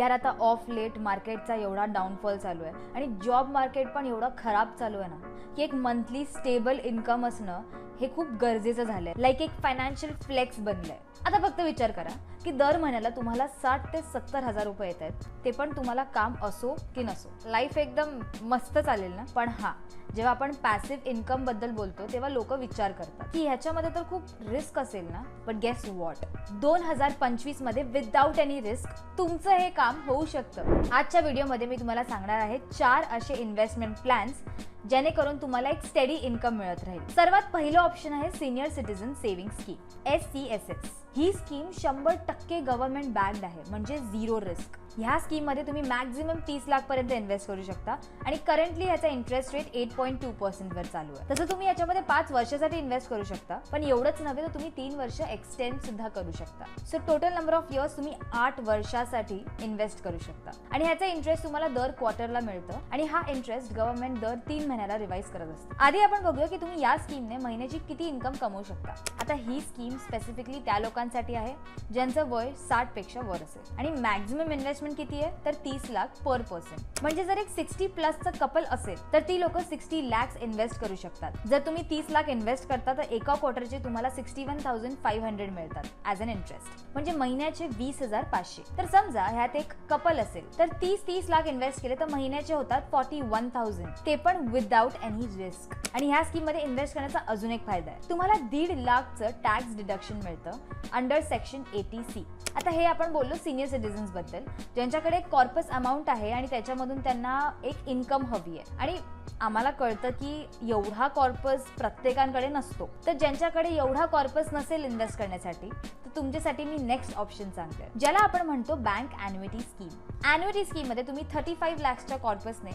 यार आता of late मार्केटचा एवढा डाऊनफॉल चालू आहे. आणि जॉब मार्केट पण एवढं खराब चालू आहे ना की एक मंथली स्टेबल इन्कम असणं हे खूप गरजेचं झालंय. लाईक एक फायनान्शियल फ्लेक्स बनलंय. आता फक्त विचार करा की दर महिन्याला तुम्हाला साठ ते सत्तर हजार रुपये येत आहेत. ते पण तुम्हाला काम असो की नसो. लाईफ एकदम मस्त चालेल ना? पण हा जेव्हा आपण पॅसिव्ह इन्कमबद्दल बोलतो तेव्हा लोक विचार करतात की ह्याच्यामध्ये तर खूप रिस्क असेल ना? बट गेस वॉट दोन हजार पंचवीसमध्ये विदाऊट एनी रिस्क तुमचं हे काम होऊ शकतं. आजच्या व्हिडिओमध्ये मी तुम्हाला सांगणार आहे चार असे इन्व्हेस्टमेंट प्लॅन्स जेणेकरून तुम्हाला एक स्टडी इन्कम मिळत राहील. सर्वात पहिलं ऑप्शन आहे senior citizen saving scheme S C S S ही स्कीम शंभर टक्के गव्हर्नमेंट बॅक्ड आहे म्हणजे झिरो रिस्क ह्या स्कीममध्ये तुम्ही मॅक्झिमम तीस लाख पर्यंत इन्व्हेस्ट करू शकता आणि करंटली ह्याचा interest rate eight point two पर्सेंटवर चालू आहे. तसं तुम्ही याच्यामध्ये पाच वर्षासाठी इन्व्हेस्ट करू शकता पण एवढंच नव्हे तर तुम्ही तीन वर्ष एक्सटेंड सुद्धा करू शकता. So total number of years तुम्ही आठ वर्षासाठी इन्व्हेस्ट करू शकता. आणि ह्याचा इंटरेस्ट तुम्हाला दर क्वार्टरला मिळतं आणि हा इंटरेस्ट गव्हर्नमेंट दर तीन महिन्याला रिवाईज करत असतो. आधी आपण बघूया की तुम्ही या स्कीमने महिन्याची किती इन्कम कमवू शकता. आता ही स्कीम स्पेसिफिकली त्या लोकांना लोकांसाठी आहे ज्यांचं वय साठपेक्षा वर असेल. आणि मॅक्झिमम इन्व्हेस्टमेंट किती आहे? तर तीस लाख पर पर्सन म्हणजे जर एक सिक्स्टी प्लसचं कपल असेल तर ती लोक सिक्स्टी लॅक्स इन्व्हेस्ट करू शकतात. जर तुम्ही तीस लाख इन्व्हेस्ट करता तर एका क्वार्टरचे तुम्हाला sixty one thousand five hundred मिळतात ॲज अन इंटरेस्ट म्हणजे महिन्याचे वीस हजार पाचशे. तर समजा ह्यात एक कपल असेल तर तीस तीस लाख इन्व्हेस्ट केले तर महिन्याचे होतात फॉर्टी वन थाउजंड ते पण विदाउट एनी रिस्क आणि ह्या स्कीममध्ये इन्व्हेस्ट करण्याचा अजून एक फायदा आहे. तुम्हाला दीड लाखचं टॅक्स डिडक्शन मिळतं अंडर सेक्शन एटी सी आता हे आपण बोललो सिनियर सिटीजन्सबद्दल. ज्यांच्याकडे एक कॉर्पस अमाऊंट आहे आणि त्याच्यामधून त्यांना एक इन्कम हवी आहे. आणि आम्हाला कळतं की एवढा कॉर्पस प्रत्येकांकडे नसतो. तर ज्यांच्याकडे एवढा कॉर्पस नसेल इन्व्हेस्ट करण्यासाठी तर तुमच्यासाठी मी नेक्स्ट ऑप्शन सांगते. ज्याला आपण म्हणतो बँक अॅन्युटी स्कीम अॅन्युटी स्कीममध्ये तुम्ही थर्टी फाईव्ह लॅक्सच्या कॉर्पसने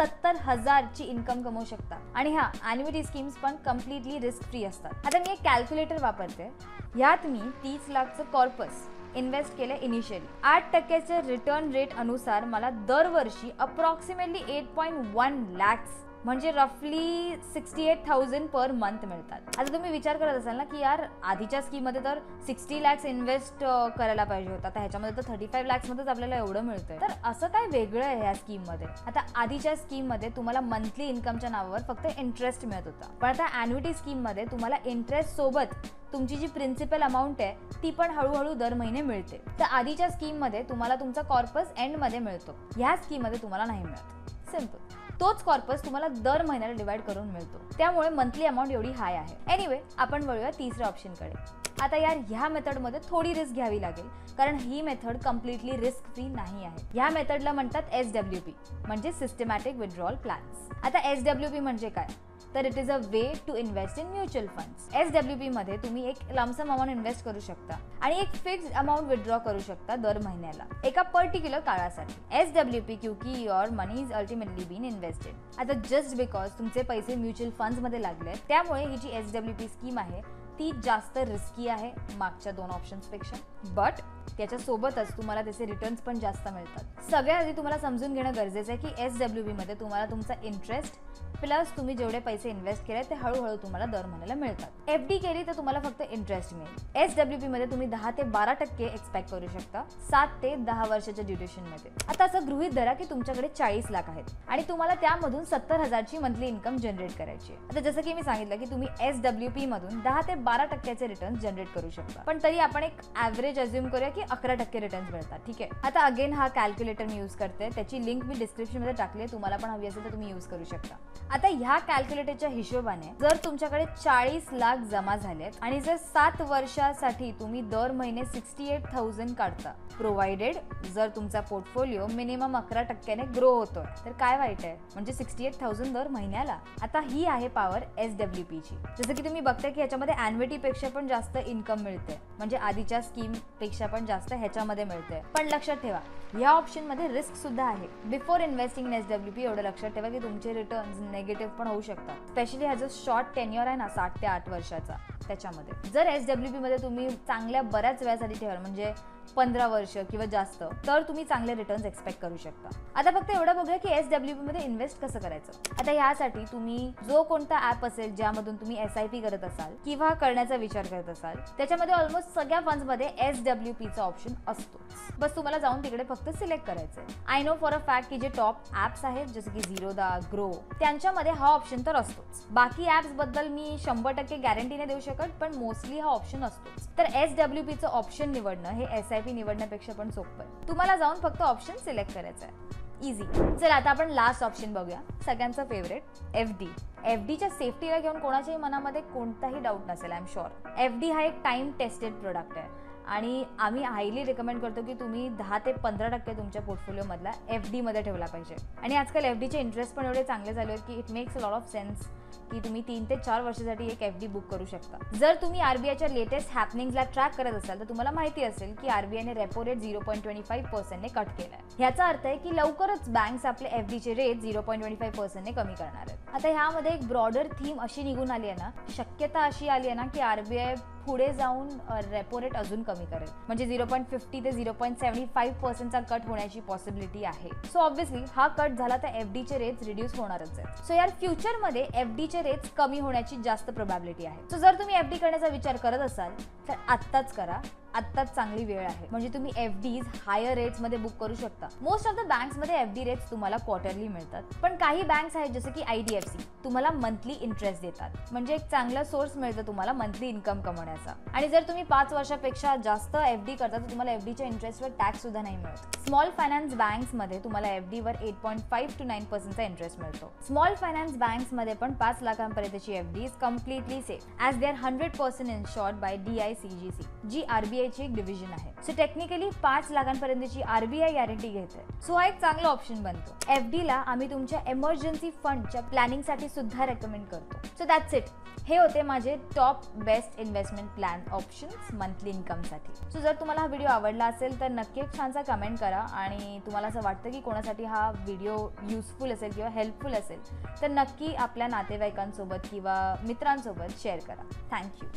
सत्तर हजारची इन्कम कमवू शकता. आणि हा अॅन्युटी स्कीम्स पण कम्प्लिटली रिस्क फ्री असतात. आता मी एक कॅल्क्युलेटर वापरते. ह्यात मी तीस लाखचं कॉर्पस इन्व्हेस्ट केलं इनिशियली आठ टक्क्याच्या रिटर्न रेट अनुसार मला दरवर्षी approximately eight point one lakhs म्हणजे रफली sixty eight thousand per month मिळतात. आता तुम्ही विचार करत असाल ना की यार आधीच्या स्कीममध्ये तर सिक्स्टी लॅक्स इन्व्हेस्ट करायला पाहिजे होता. आता ह्याच्यामध्ये तर थर्टी फाईव्ह लॅक्समध्येच आपल्याला एवढं मिळतंय. तर असं काय वेगळं आहे ह्या स्कीममध्ये आता आधीच्या स्कीममध्ये तुम्हाला मंथली इन्कमच्या नावावर फक्त इंटरेस्ट मिळत होता. पण आता अॅन्युटी स्कीममध्ये तुम्हाला इंटरेस्ट सोबत तुमची जी प्रिन्सिपल अमाऊंट आहे ती पण हळूहळू दर महिने मिळते. तर आधीच्या स्कीममध्ये तुम्हाला तुमचा कॉर्पस एंडमध्ये मिळतो. ह्या स्कीममध्ये तुम्हाला नाही मिळत. सिंपल तोच कॉर्पस तुम्हाला दर महिन्याला डिवाइड करून मिळतो. त्यामुळे मंथली अमाऊंट एवढी हाय आहे. एनिवे आपण वळूया तिसऱ्या ऑप्शनकडे आता यार ह्या मेथडमध्ये थोडी रिस्क घ्यावी लागेल. कारण ही मेथड कम्प्लिटली रिस्क फ्री नाही आहे. ह्या मेथडला म्हणतात एस डब्ल्यू पी म्हणजे सिस्टमॅटिक विड्रॉल प्लॅन्स आता एस डब्ल्यू पी म्हणजे काय? तर it is a way to invest in mutual funds S W P मध्ये तुम्ही एक लमसम अमाऊंट इन्व्हेस्ट करू शकता आणि एक फिक्स्ड अमाऊंट विथड्रॉ करू शकता दर महिन्याला एका पर्टिक्युलर काळासाठी. एस डब्ल्यू पी क्यू की your money is ultimately been invested आता जस्ट बिकॉज तुमचे पैसे म्युच्युअल फंड्समध्ये लागले त्यामुळे ही जी एस डब्ल्यू पी स्कीम आहे ती जास्त रिस्की आहे मागच्या दोन ऑप्शन्सपेक्षा बट त्याच्यासोबतच तुम्हाला त्याचे रिटर्न्स पण जास्त मिळतात. सगळ्यात आधी तुम्हाला समजून घेणं गरजेचं आहे की एस डब्ल्यू बीमध्ये तुम्हाला तुमचा इंटरेस्ट प्लस तुम्ही जेवढे पैसे इन्व्हेस्ट केले ते हळूहळू तुम्हाला दर महिन्याला मिळतात. एफ डी केली तर तुम्हाला फक्त इंटरेस्ट मिळेल. एस डब्ल्यू मध्ये तुम्ही दहा ते बारा टक्के एक्सपेक्ट करू शकता सात ते दहा वर्षाच्या ड्युरेशनमध्ये आता असं गृहित धरा की तुमच्याकडे चाळीस लाख आहेत आणि तुम्हाला त्यामधून सत्तर हजारची मंथली इन्कम जनरेट करायची आहे. आता जसं की मी सांगितलं की तुम्ही एस डब्ल्यू पी मधून दहा ते बारा टक्क्याचे रिटर्न जनरेट करू शकता. पण तरी आपण एक ऍव्हरेज अज्युम करूया की अकरा टक्के रिटर्न्स मिळतात. ठीक आहे? आता अगेन हा कॅल्क्युलेटर मी यूज करते. त्याची लिंक मी डिस्क्रिप्शनमध्ये टाकली आहे. तुम्हाला पण हवी असेल तर तुम्ही यूज करू शकता. आता ह्या कॅल्क्युलेटरच्या हिशोबाने जर तुमच्याकडे चाळीस लाख जमा झालेत आणि जर सात वर्षासाठी तुम्ही दर महिने सिक्स्टी एट थाउजंड काढता प्रोव्हाइडेड जर तुमचा पोर्टफोलिओ मिनिमम अकरा टक्क्याने ग्रो होतोय तर काय वाईट आहे? म्हणजे सिक्स्टी एट थाउजंड दर महिन्याला. आता ही आहे पॉवर एस डब्ल्यू पी ची. जसं की तुम्ही बघताय की ह्याच्यामध्ये अॅन्युटी पेक्षा पण जास्त इन्कम मिळते. म्हणजे आधीच्या स्कीमपेक्षा पण जास्त ह्याच्यामध्ये मिळते. पण लक्षात ठेवा या ऑप्शनमध्ये रिस्क सुद्धा आहे. Before investing in S W P एवढं लक्षात ठेवा की तुमचे रिटर्न नेगेटिव्ह पण होऊ शकतात. स्पेशली हा जो शॉर्ट टेन्युअर आहे ना साठ ते आठ वर्षाचा. त्याच्यामध्ये. जर एस डब्ल्यू पी मध्ये तुम्ही चांगल्या बऱ्याच वेळासाठी ठेवाल म्हणजे पंधरा वर्ष किंवा जास्त तर तुम्ही चांगले रिटर्न्स एक्सपेक्ट करू शकता. आता फक्त एवढं बघूया की एस डब्ल्यू पी मध्ये इन्व्हेस्ट कसं करायचं. आता ह्यासाठी तुम्ही जो कोणता ऍप असेल ज्यामधून तुम्ही एस आय पी करत असाल किंवा करण्याचा विचार करत असाल त्याच्यामध्ये ऑलमोस्ट सगळ्या फंड्समध्ये एस डब्ल्यू पीचा ऑप्शन असतो बस तुम्हाला जाऊन तिकडे फक्त सिलेक्ट करायचं I know for a fact की जे टॉप ऍप्स आहेत जसं की झिरोदा ग्रो त्यांच्यामध्ये हा ऑप्शन तर असतोच. बाकी ऍप्सबद्दल मी शंभर टक्के गॅरंटी नाही देऊ शकत पण मोस्टली हा ऑप्शन असतो तर एस डब्ल्यू पीचं ऑप्शन निवडणं हे एस आय आयपी निवडण्यापेक्षा पण सोपं आहे. तुम्हाला जाऊन फक्त ऑप्शन सिलेक्ट करायचं आहे. इझी चला आता आपण लास्ट ऑप्शन बघूया. सगळ्यांचं फेवरेट एफ डी एफ डीच्या सेफ्टीला घेऊन कोणाच्याही मनामध्ये कोणताही डाऊट नसेल I am sure F D हा एक टाइम टेस्टेड प्रोडक्ट आहे. आणि आम्ही हायली रिकमेंड करतो की तुम्ही दहा ते पंधरा टक्के तुमच्या पोर्टफोलिओमधला एफ डीमध्ये ठेवला पाहिजे. आणि आजकाल एफ डीचे इंटरेस्ट पण एवढे चांगले झाले आहेत की it makes a lot of sense की तुम्ही तीन ते चार वर्षासाठी एक एफ डी बुक करू शकता. जर तुम्ही आरबीआयच्या लेटेस्ट हॅपनिंगला ट्रॅक करत असाल तर तुम्हाला माहिती असेल की आरबीआयने repo rate zero point twenty five पर्सेंटने cut केला आहे ह्याचा अर्थ आहे की लवकरच बँक्स आपले एफ डीचे rate zero point twenty five पर्सेंटने कमी करणार आहेत. आता ह्यामध्ये एक ब्रॉडर थीम अशी निघून आली आहे ना शक्यता अशी आली आहे ना की आरबीआय पुढे जाऊन रेपो रेट अजून कमी करेल. म्हणजे झिरो पॉईंट फिफ्टी ते झिरो पॉईंट सेव्हन्टी फाईव्ह पर्सेंटचा कट होण्याची पॉसिबिलिटी आहे. सो ऑब्व्हियसली हा कट झाला तर एफ डीचे रेट्स रिड्यूस होणारच आहे सो यार फ्युचरमध्ये एफ डीचे रेट्स कमी होण्याची जास्त प्रोबॅबिलिटी आहे. सो जर तुम्ही एफ डी करण्याचा विचार करत असाल तर आत्ताच करा. आत्ताच चांगली वेळ आहे. म्हणजे तुम्ही एफ डीज हायर रेट्समध्ये बुक करू शकता. मोस्ट ऑफ द बँक्समध्ये एफ डी रेट्स तुम्हाला क्वार्टरली मिळतात. पण काही बँक्स आहेत जसं की आय डी एफ सी तुम्हाला मंथली इंटरेस्ट देतात. म्हणजे एक चांगला सोर्स मिळतं तुम्हाला मंथली इन्कम कमवण्याचा. आणि जर तुम्ही पाच वर्षापेक्षा जास्त एफ डी करता तर तुम्हाला एफ डीच्या इंटरेस्टवर टॅक्स सुद्धा नाही मिळत. स्मॉल फायनान्स बँक्समध्ये तुम्हाला एफ डीवर eight point five to nine पर्सेंटचा interest मिळतो. स्मॉल फायनान्स बँक्समध्ये पण पाच लाखांपर्यंतची F D is completely safe as they are hundred percent in short by D I C G C G आरबीआयची एक डिव्हिजन आहे. So technically पाच लाखांपर्यंतची RBI guarantee घेते so हा एक चांगला ऑप्शन बनतो. एफ डी ला आम्ही तुमच्या एमर्जन्सी फंडच्या प्लॅनिंगसाठी सुद्धा रेकमेंड करतो. सो दॅट्स इट हे होते माझे top best investment plan options monthly इन्कमसाठी so जर तुम्हाला हा व्हिडिओ आवडला असेल तर नक्की एक छानसा कमेंट करा आणि तुम्हाला असं वाटतं की कोणासाठी हा व्हिडिओ युजफुल असेल किंवा हेल्पफुल असेल तर नक्की आपल्या नातेवाईकांसोबत किंवा मित्रांसोबत शेअर करा. थँक्यू